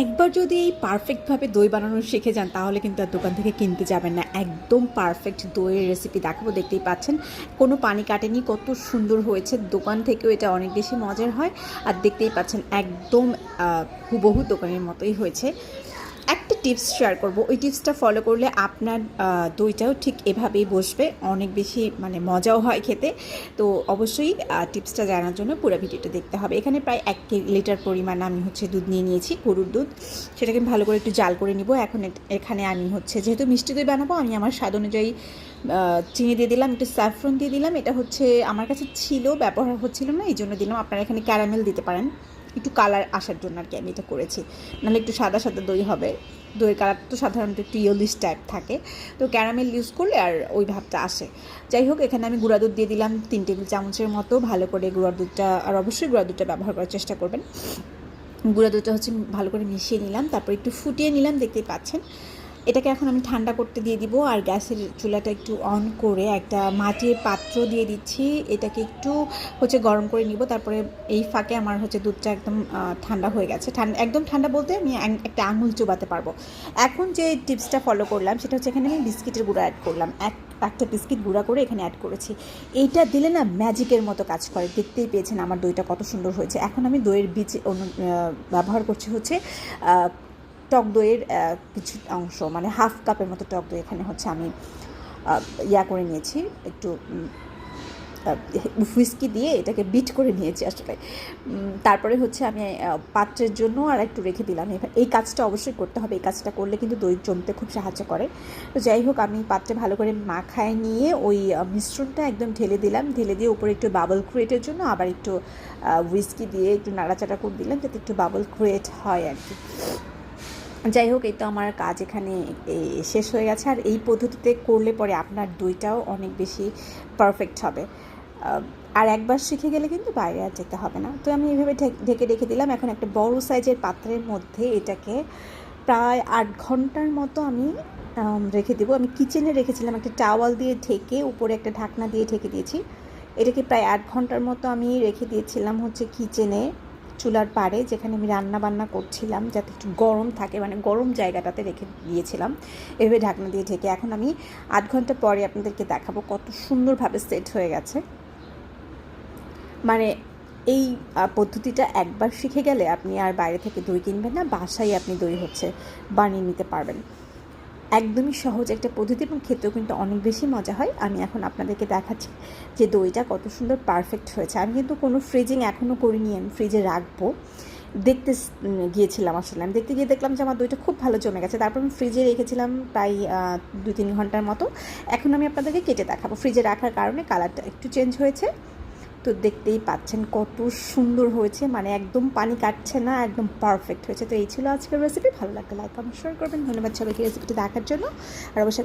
একবার যদি এই পারফেক্টভাবে দই বানানো শিখে যান, তাহলে কিন্তু আর দোকান থেকে কিনতে যাবেন না। একদম পারফেক্ট দইয়ের রেসিপি দেখাবো, দেখতেই পাচ্ছেন। কোনো পানি কাটেনি, কত সুন্দর হয়েছে। দোকান থেকেও এটা অনেক বেশি মজার হয়। আর দেখতেই পাচ্ছেন, একদম হুবহু দোকানের মতোই হয়েছে। টিপস শেয়ার করব। ওই টিপসটা ফলো করলে আপনার দইটাও ঠিক এভাবেই বসবে। অনেক বেশি মানে মজাও হয় খেতে। তো অবশ্যই টিপসটা জানার জন্য পুরো ভিডিওটা দেখতে হবে। এখানে প্রায় এক লিটার পরিমাণ আমি হচ্ছে দুধ নিয়ে নিয়েছি, গরুর দুধ। সেটাকে ভালো করে একটু জাল করে নিব। এখন এখানে আমি হচ্ছে, যেহেতু মিষ্টি দই বানাবো, আমি আমার স্বাদ অনুযায়ী চিনি দিয়ে দিলাম, একটু স্যাফরন দিয়ে দিলাম। এটা হচ্ছে, আমার কাছে ছিল, ব্যবহার হচ্ছিল না, এই জন্য দিলাম। আপনারা এখানে ক্যারামেল দিতে পারেন। একটু কালার আসার জন্য আর কি আমি এটা করেছি। নাহলে একটু সাদা সাদা দই হবে। দইয়ের কালার তো সাধারণত একটু ইয়োলিশ টাইপ থাকে। তো ক্যারামেল ইউজ করলে আর ওই ভাবটা আসে। যাই হোক, এখানে আমি গুঁড়া দুধ দিয়ে দিলাম তিন টেবিল চামচের মতো। ভালো করে গুঁড়া দুধটা, আর অবশ্যই গুঁড়া দুধটা ব্যবহার করার চেষ্টা করবেন। গুঁড়া দুধটা হচ্ছে ভালো করে মিশিয়ে নিলাম, তারপর একটু ফুটিয়ে নিলাম, দেখতেই পাচ্ছেন। এটাকে এখন আমি ঠান্ডা করতে দিয়ে দিব আর গ্যাসের চুলাটা একটু অন করে একটা মাটির পাত্র দিয়ে দিচ্ছি। এটাকে একটু হচ্ছে গরম করে নিব। তারপরে এই ফাঁকে আমার হচ্ছে দুধটা একদম ঠান্ডা হয়ে গেছে। ঠান্ডা একদম ঠান্ডা বলতে আমি একটা আঙুল চোবাতে পারব। এখন যে টিপসটা ফলো করলাম, সেটা হচ্ছে এখানে আমি বিস্কিটের গুঁড়া অ্যাড করলাম। এক, একটা বিস্কিট গুঁড়া করে এখানে অ্যাড করেছি। এইটা দিলে না ম্যাজিকের মতো কাজ করে। দেখতেই পেয়েছেন আমার দইটা কত সুন্দর হয়েছে। এখন আমি দইয়ের বীজ ব্যবহার করছি হচ্ছে টক দইয়ের কিছু অংশ মানে হাফ কাপের মতো টক দই এখানে হচ্ছে আমি ইয়া করে নিয়েছি। একটু হুইস্কি দিয়ে এটাকে বিট করে নিয়েছি আসলে। তারপরে হচ্ছে আমি পাত্রের জন্য আর একটু রেখে দিলাম। এই কাজটা অবশ্যই করতে হবে। এই কাজটা করলে কিন্তু দই জমতে খুব সাহায্য করে। তো যাই হোক, আমি পাত্রে ভালো করে মাখায় নিয়ে ওই মিশ্রণটা একদম ঢেলে দিলাম। ঢেলে দিয়ে উপরে একটু বাবল ক্রিয়েটের জন্য আবার একটু হুইস্কি দিয়ে একটু নাড়াচাড়া করে দিলাম, যাতে একটু বাবল ক্রিয়েট হয় আর কি। যাই হোক, এই তো আমার কাজ এখানে শেষ হয়ে গেছে। আর এই পদ্ধতিতে করলে পরে আপনার দইটাও অনেক বেশি পারফেক্ট হবে। আর একবার শিখে গেলে কিন্তু বাইরে আর যেতে হবে না। তো আমি এইভাবে ঢেকে রেখে দিলাম। এখন একটা বড় সাইজের পাত্রের মধ্যে এটাকে প্রায় আট ঘণ্টার মতো আমি রেখে দেবো। আমি কিচেনে রেখেছিলাম একটা টাওয়াল দিয়ে ঢেকে উপরে একটা ঢাকনা দিয়ে ঢেকে দিয়েছি। এটাকে প্রায় আট ঘণ্টার মতো আমি রেখে দিয়েছিলাম হচ্ছে কিচেনে চুলার পাড়ে যেখানে আমি রান্না বান্না করছিলাম, যাতে একটু গরম থাকে মানে গরম জায়গাটাতে রেখে দিয়েছিলাম। এভাবে ঢাকনা দিয়ে ঢেকে এখন আমি আধ ঘণ্টা পরে আপনাদেরকে দেখাবো কত সুন্দরভাবে সেট হয়ে গেছে। মানে এই পদ্ধতিটা একবার শিখে গেলে আপনি আর বাইরে থেকে দই কিনবেন না, বাসায় আপনি দই হচ্ছে বানিয়ে নিতে পারবেন। একদমই সহজ একটা পদ্ধতি এবং খেতেও কিন্তু অনেক বেশি মজা হয়। আমি এখন আপনাদেরকে দেখাচ্ছি যে দইটা কত সুন্দর পারফেক্ট হয়েছে। আমি কিন্তু কোনো ফ্রিজিং এখনও করিনি, আমি ফ্রিজে রাখব। দেখতে গিয়েছিলাম আসলে। আমি দেখতে গিয়ে দেখলাম যে আমার দইটা খুব ভালো জমে গেছে। তারপর আমি ফ্রিজে রেখেছিলাম প্রায় দু তিন ঘণ্টার মতো। এখন আমি আপনাদেরকে কেটে দেখাবো। ফ্রিজে রাখার কারণে কালারটা একটু চেঞ্জ হয়েছে। তো দেখতেই পাচ্ছেন কত সুন্দর হয়েছে। মানে একদম পানি কাটছে না, একদম পারফেক্ট হয়েছে। তো এই ছিল আজকের রেসিপি ভালো লাগলে লাইক কমেন্ট শেয়ার করবেন। ধন্যবাদ সবাইকে রেসিপিটি দেখার জন্য। আর অবশ্যই